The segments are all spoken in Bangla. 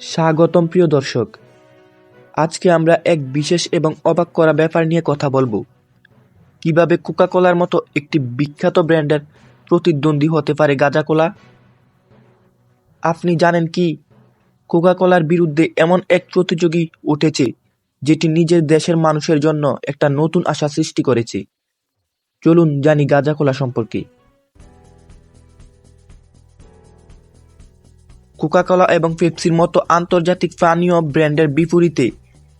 স্বাগতম প্রিয় দর্শক। আজকে আমরা এক বিশেষ এবং অবাক করা ব্যাপার নিয়ে কথা বলব। কীভাবে কোকা কোলার মতো একটি বিখ্যাত ব্র্যান্ডের প্রতিদ্বন্দ্বী হতে পারে গাজা কোলা আপনি জানেন কি কোকা কোলার বিরুদ্ধে এমন এক প্রতিযোগী উঠেছে, যেটি নিজের দেশের মানুষের জন্য একটা নতুন আশা সৃষ্টি করেছে। চলুন জানি গাজা কোলা সম্পর্কে। কোকাকোলা এবং পেপসির মতো আন্তর্জাতিক পানীয় ব্র্যান্ডের বিপরীতে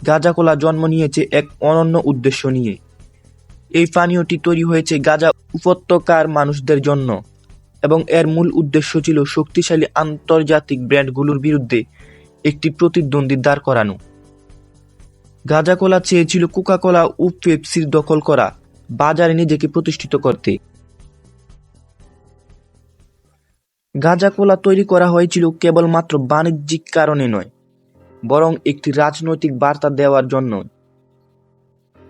গাজা কোলা জন্ম নিয়েছে এক অনন্য উদ্দেশ্য নিয়ে। এই পানীয়টি তৈরি হয়েছে গাজা উপত্যকার মানুষদের জন্য এবং এর মূল উদ্দেশ্য ছিল শক্তিশালী আন্তর্জাতিক ব্র্যান্ডগুলোর বিরুদ্ধে একটি প্রতিদ্বন্দ্বী দাঁড় করানো। গাজা কোলা চেয়েছিল কোকাকোলা ও পেপসির দখল করা, বাজারে নিজেকে প্রতিষ্ঠিত করতে। গাঁজা কোলা তৈরি করা হয়েছিল কেবলমাত্র বাণিজ্যিক কারণে নয়, বরং একটি রাজনৈতিক বার্তা দেওয়ার জন্য।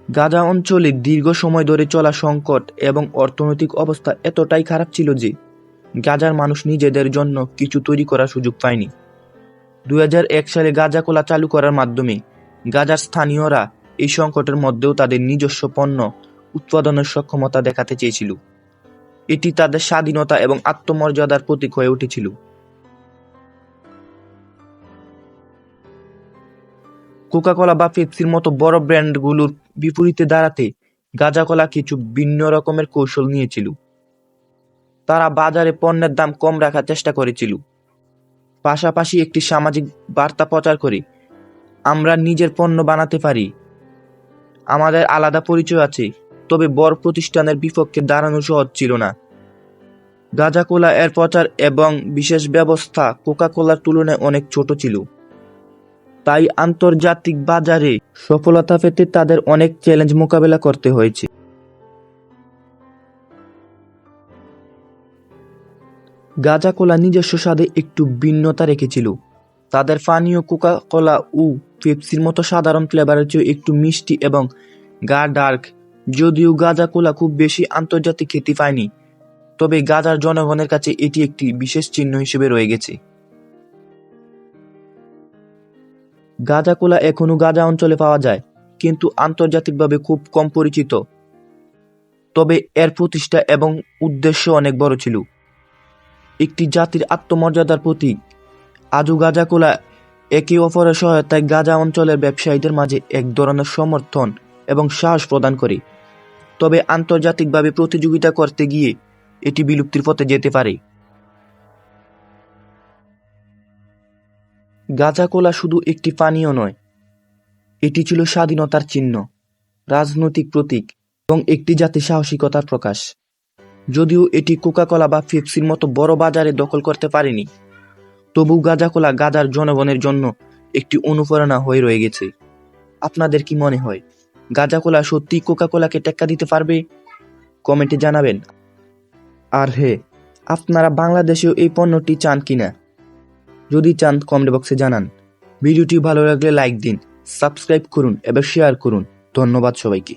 গাজা অঞ্চলে দীর্ঘ সময় ধরে চলা সংকট এবং অর্থনৈতিক অবস্থা এতটাই খারাপ ছিল যে গাজার মানুষ নিজেদের জন্য কিছু তৈরি করার সুযোগ পায়নি। দু হাজার এক সালে গাজা কোলা চালু করার মাধ্যমে গাজার স্থানীয়রা এই সংকটের মধ্যেও তাদের নিজস্ব পণ্য উৎপাদনের সক্ষমতা দেখাতে চেয়েছিল। এটি তাদের স্বাধীনতা এবং আত্মমর্যাদার প্রতীক হয়ে উঠেছিল। কোকাকোলা বা পেপসির মতো বড় ব্র্যান্ডগুলোর বিপরীতে দাঁড়াতে গাজাকোলা কিছু ভিন্ন রকমের কৌশল নিয়েছিল। তারা বাজারে পণ্যের দাম কম রাখার চেষ্টা করেছিল। পাশাপাশি একটি সামাজিক বার্তা প্রচার করে, আমরা নিজের পণ্য বানাতে পারি। আমাদের আলাদা পরিচয় আছে। তবে বড় প্রতিষ্ঠানের বিপক্ষে দাঁড়ানো সহজ ছিল না। গাজা কোলা এর প্রচার এবং বিশেষ ব্যবস্থা কোকা কোলার তুলনায় অনেক ছোট ছিল। তাই আন্তর্জাতিক বাজারে সফলতা পেতে তাদের অনেক চ্যালেঞ্জ মোকাবেলা করতে হয়েছে। গাজা কোলা নিজস্ব স্বাদে একটু ভিন্নতা রেখেছিল। তাদের পানীয় কোকা কোলা ও পেপসির মতো সাধারণ ফ্লেভারের চেয়ে একটু মিষ্টি এবং গা ডার্ক যদিও গাজা কোলা খুব বেশি আন্তর্জাতিক খ্যাতি পায়নি, তবে গাজার জনগণের কাছে এটি একটি বিশেষ চিহ্ন হিসেবে রয়ে গেছে। গাজা কোলা এখনও গাজা অঞ্চলে পাওয়া যায়, কিন্তু আন্তর্জাতিকভাবে খুব কম পরিচিত। তবে এর প্রতিষ্ঠা এবং উদ্দেশ্য অনেক বড় ছিল। একটি জাতির আত্মমর্যাদার প্রতীক, আজও গাজা কোলা একে অপরের সহায়তায় গাজা অঞ্চলের ব্যবসায়ীদের মাঝে এক ধরনের সমর্থন এবং সাহস প্রদান করে। তবে আন্তর্জাতিকভাবে প্রতিযোগিতা করতে গিয়ে এটি বিলুপ্তির পথে যেতে পারে। গাজা কোলা শুধু একটি পানীয় নয়, এটি ছিল স্বাধীনতার চিহ্ন, রাজনৈতিক প্রতীক এবং একটি জাতির সাহসিকতার প্রকাশ। যদিও এটি কোকাকোলা বা পেপসির মতো বড় বাজারে দখল করতে পারেনি, তবু গাজা কোলা গাজার জনগণের জন্য একটি অনুপ্রেরণা হয়ে রয়ে গেছে। আপনাদের কি মনে হয়? গাজা কোলা সত্যি কোকা কোলাকে টেক্কা দিতে পারবে? কমেন্টে জানাবেন। আর হে, আপনারা বাংলাদেশেও এই পণ্যটি চান কিনা? যদি চান কমেন্ট বক্সে জানান। ভিডিওটি ভালো লাগলে লাইক দিন সাবস্ক্রাইব করুন এবং শেয়ার করুন। ধন্যবাদ সবাইকে।